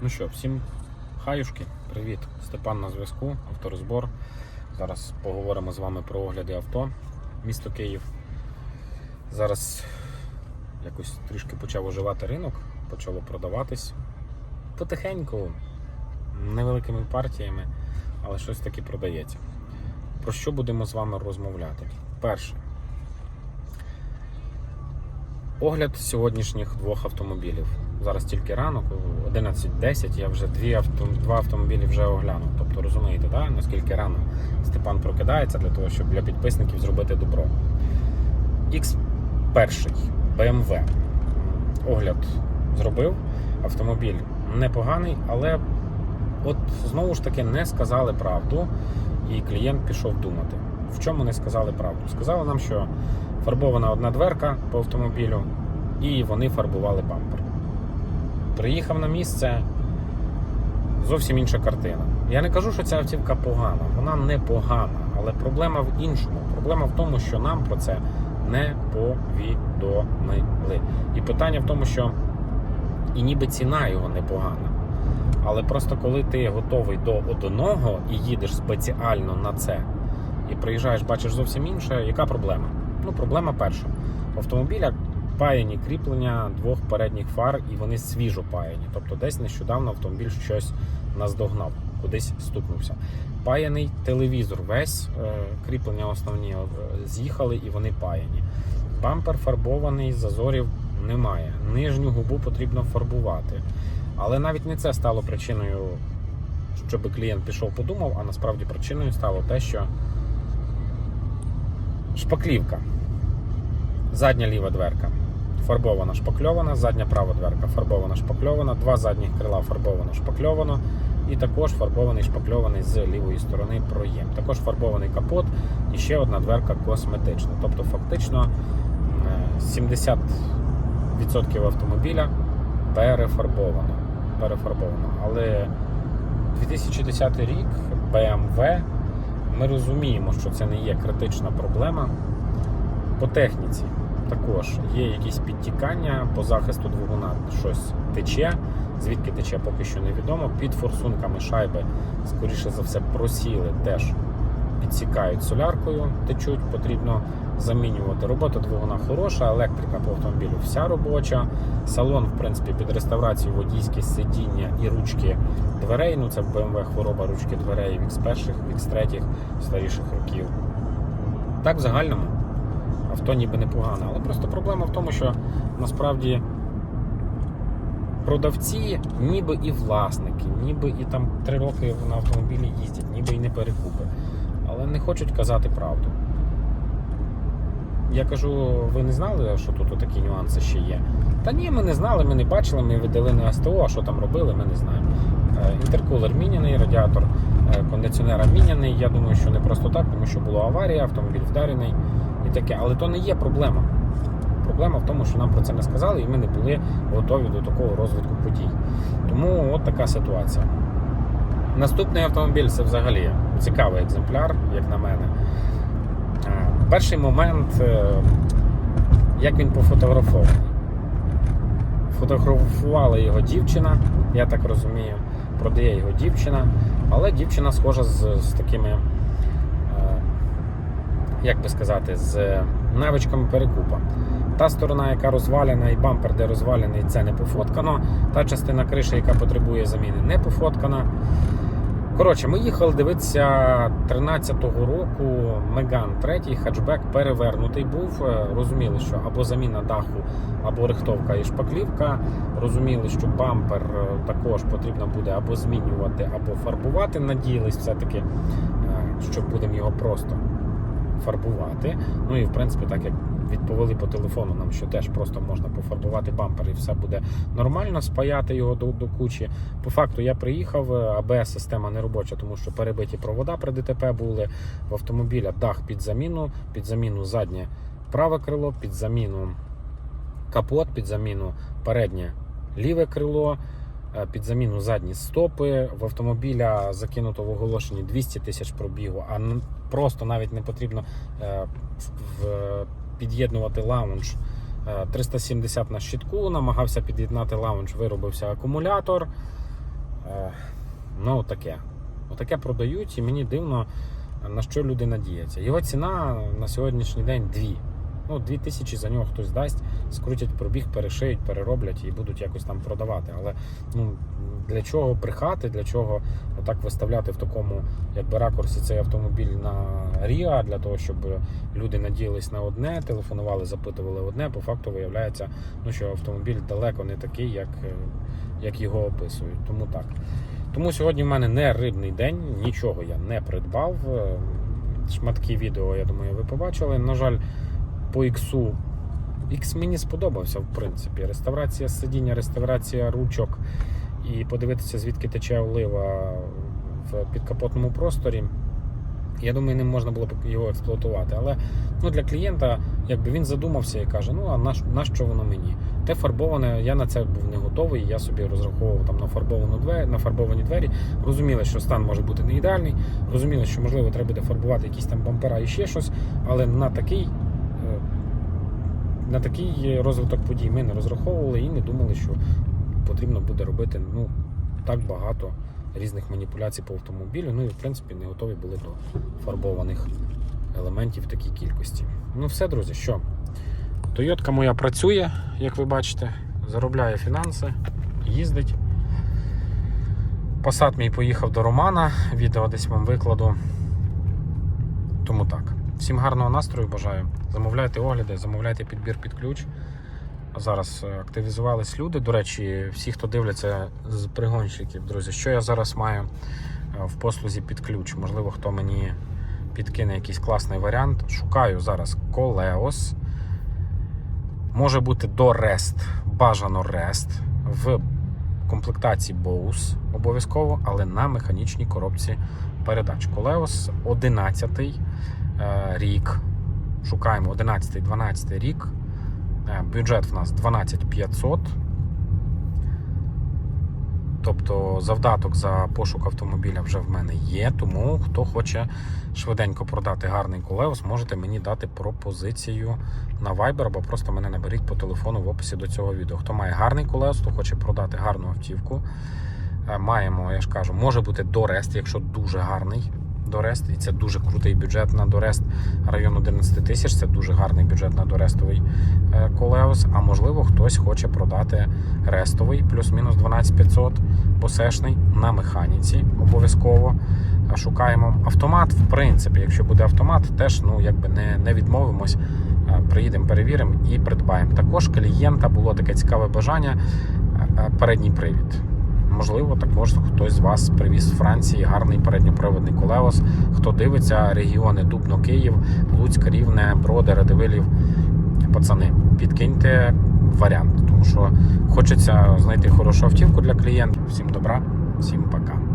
Ну що, всім хаюшки, привіт. Степан на зв'язку, авторозбор. Зараз поговоримо з вами про огляди авто, місто Київ. Зараз якось трішки почав оживати ринок, почало продаватись потихеньку, невеликими партіями, але щось таки продається. Про що будемо з вами розмовляти? Перше. Огляд сьогоднішніх двох автомобілів. Зараз тільки ранок, 11.10, я вже дві авто, два автомобілі вже оглянув. Тобто розумієте, да? наскільки рано Степан прокидається для того, щоб для підписників зробити добро. X1 BMW. Огляд зробив. Автомобіль непоганий, але от знову ж таки не сказали правду, і клієнт пішов думати. В чому не сказали правду? Сказали нам, що фарбована одна дверка по автомобілю, і вони фарбували бампер. Приїхав на місце зовсім інша картина. Я не кажу, що ця автівка погана, вона не погана, але проблема в іншому. Проблема в тому, що нам про це не повідомили. І питання в тому, що і ніби ціна його непогана. Але просто коли ти готовий до одного і їдеш спеціально на це, і приїжджаєш, бачиш зовсім інше, яка проблема? Ну, проблема перша. У автомобіля паяні кріплення двох передніх фар, і вони свіжо паяні. Тобто десь нещодавно автомобіль щось наздогнав, кудись стукнувся. Паяний телевізор, весь е, кріплення основні е, з'їхали і вони паяні. Бампер фарбований, зазорів немає. Нижню губу потрібно фарбувати. Але навіть не це стало причиною, щоб клієнт пішов подумав, а насправді причиною стало те, що шпаклівка. Задня ліва дверка фарбована шпакльована, задня права дверка фарбована шпакльована, два задніх крила фарбовано шпакльовано, і також фарбований шпакльований з лівої сторони проєм. Також фарбований капот і ще одна дверка косметична. Тобто, фактично е, 70% автомобіля перефарбовано. перефарбовано. Але 2010 рік BMW, ми розуміємо, що це не є критична проблема. По техніці також є якісь підтікання по захисту двигуна, щось тече. Звідки тече, поки що невідомо. Під форсунками шайби, скоріше за все, просіли, теж підсікають соляркою, течуть, потрібно замінювати. Робота двигуна хороша, електрика по автомобілю вся робоча. Салон, в принципі, під реставрацію водійське сидіння і ручки дверей. Ну це BMW хвороба ручки дверей в X1, в X3 старіших років. Так, в загальному авто ніби непогане. Але просто проблема в тому, що насправді продавці, ніби і власники, ніби і там три роки на автомобілі їздять, ніби і не перекупи. Але не хочуть казати правду. Я кажу, ви не знали, що тут такі нюанси ще є? Та ні, ми не знали, ми не бачили, ми видали на СТО, а що там робили, ми не знаємо. Е, Інтеркулер міняний, радіатор е, кондиціонера міняний. Я думаю, що не просто так, тому що була аварія, автомобіль вдарений і таке. Але то не є проблема. Проблема в тому, що нам про це не сказали, і ми не були готові до такого розвитку подій. Тому от така ситуація. Наступний автомобіль це взагалі цікавий екземпляр, як на мене. Е, Перший момент, е, як він пофотографований. Фотографувала його дівчина, я так розумію, продає його дівчина, але дівчина схожа з, з такими, як би сказати, з навичками перекупа. Та сторона, яка розвалена, і бампер, де розвалений, це не пофоткано. Та частина криші, яка потребує заміни, не пофоткана. Коротше, ми їхали дивитися 13-го року Меган 3, хатчбек перевернутий був. Е, Розуміли, що або заміна даху, або рихтовка і шпаклівка. Розуміли, що бампер е, також потрібно буде або змінювати, або фарбувати. Надіялись все-таки, е, що будемо його просто фарбувати. Ну і в принципі, так як відповіли по телефону нам, що теж просто можна пофарбувати бампер і все буде нормально, спаяти його до, до кучі. По факту я приїхав, АБС система не робоча, тому що перебиті провода при ДТП були в автомобіля дах під заміну, під заміну заднє праве крило, під заміну капот, під заміну переднє ліве крило. Е, Під заміну задні стопи в автомобіля закинуто в оголошенні 200 тисяч пробігу, а просто навіть не потрібно е, під'єднувати лаунж е, 370 на щитку, намагався під'єднати лаунж, виробився акумулятор. Е, Ну, таке. Отаке продають, і мені дивно, на що люди надіються. Його ціна на сьогоднішній день дві. Ну, дві тисячі за нього хтось дасть, скрутять пробіг, перешиють, перероблять і будуть якось там продавати. Але ну, для чого брехати, для чого отак виставляти в такому якби ракурсі цей автомобіль на Ріа, для того, щоб люди надіялись на одне, телефонували, запитували одне. По факту виявляється, ну, що автомобіль далеко не такий, як, е, як його описують. Тому так. Тому сьогодні в мене не рибний день, нічого я не придбав. Е, Шматки відео, я думаю, ви побачили. На жаль, по іксу. Ікс мені сподобався, в принципі. Реставрація сидіння, реставрація ручок і подивитися, звідки тече олива в підкапотному просторі. Я думаю, ним можна було б його експлуатувати. Але ну, для клієнта якби він задумався і каже: ну а на, на що воно мені? Те фарбоване, я на це був не готовий. Я собі розраховував там на фарбовану двері, на фарбовані двері. Розуміли, що стан може бути не ідеальний. Розуміли, що можливо треба буде фарбувати якісь там бампера і ще щось, але на такий. На такий розвиток подій ми не розраховували і не думали, що потрібно буде робити ну, так багато різних маніпуляцій по автомобілю. Ну і в принципі не готові були до фарбованих елементів в такій кількості. Ну все, друзі, що? Тойотка моя працює, як ви бачите, заробляє фінанси, їздить. Посад мій поїхав до Романа, відео десь вам викладу. Тому так. Всім гарного настрою бажаю. Замовляйте огляди, замовляйте підбір під ключ. Зараз е, активізувались люди. До речі, всі, хто дивляться з пригонщиків, друзі, що я зараз маю е, в послузі під ключ. Можливо, хто мені підкине якийсь класний варіант. Шукаю зараз Колеос. Може бути до Rest, бажано Rest в комплектації Bose обов'язково, але на механічній коробці передач. Колеос 11 е, рік. Шукаємо 11-12 рік. Е, Бюджет в нас 12500. Тобто завдаток за пошук автомобіля вже в мене є. Тому хто хоче швиденько продати гарний колеус, можете мені дати пропозицію на Viber або просто мене наберіть по телефону в описі до цього відео. Хто має гарний колеус, хто хоче продати гарну автівку. Е, Маємо, я ж кажу, може бути Дорест, якщо дуже гарний Дорест, і це дуже крутий бюджет на Дорест район 11 тисяч. Це дуже гарний бюджет на дорестовий е, колеус. А можливо, хтось хоче продати рестовий плюс-мінус 12500 босешний на механіці обов'язково. Е, Шукаємо автомат. В принципі, якщо буде автомат, теж ну якби не, не відмовимось. Е, Приїдемо, перевіримо і придбаємо. Також клієнта було таке цікаве бажання. Передній привід. Можливо, також хтось з вас привіз з Франції гарний передньоприводний колеос. Хто дивиться регіони Дубно, Київ, Луцьк, Рівне, Броди, Радивилів. Пацани, підкиньте варіант, тому що хочеться знайти хорошу автівку для клієнтів. Всім добра, всім пока.